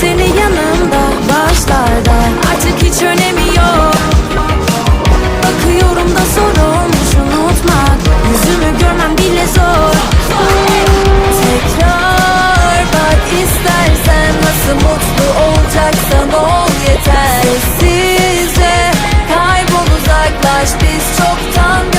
seni yanımda başlarda. Artık hiç önemi yok. Bakıyorum da zor olmuş unutmak. Yüzümü görmem bile zor. Tekrar bak istersen Nasıl mutlu olacaksan ol yeter. Sessizce kaybol uzaklaş. Biz çoktan